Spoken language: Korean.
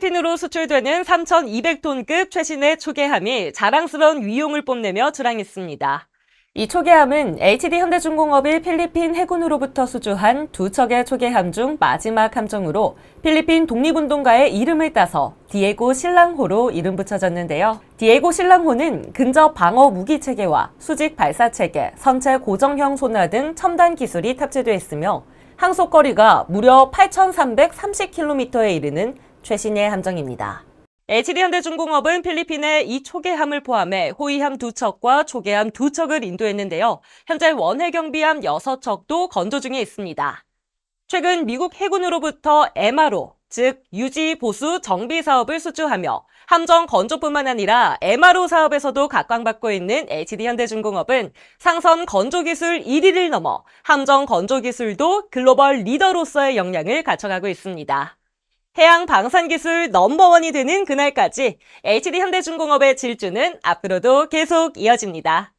필리핀으로 수출되는 3,200톤급 최신의 초계함이 자랑스러운 위용을 뽐내며 출항했습니다. 이 초계함은 HD 현대중공업이 필리핀 해군으로부터 수주한 두 척의 초계함 중 마지막 함정으로 필리핀 독립운동가의 이름을 따서 디에고 신랑호로 이름 붙여졌는데요. 디에고 신랑호는 근접 방어 무기 체계와 수직 발사 체계, 선체 고정형 소나 등 첨단 기술이 탑재되어 있으며 항속거리가 무려 8,330km에 이르는 최신의 함정입니다. HD현대중공업은 필리핀에 이 초계함을 포함해 호위함 두 척과 초계함 두 척을 인도했는데요. 현재 원해경비함 6척도 건조 중에 있습니다. 최근 미국 해군으로부터 MRO, 즉 유지 보수 정비 사업을 수주하며 함정 건조뿐만 아니라 MRO 사업에서도 각광받고 있는 HD현대중공업은 상선 건조 기술 1위를 넘어 함정 건조 기술도 글로벌 리더로서의 역량을 갖춰가고 있습니다. 해양 방산 기술 넘버원이 되는 그날까지 HD 현대중공업의 질주는 앞으로도 계속 이어집니다.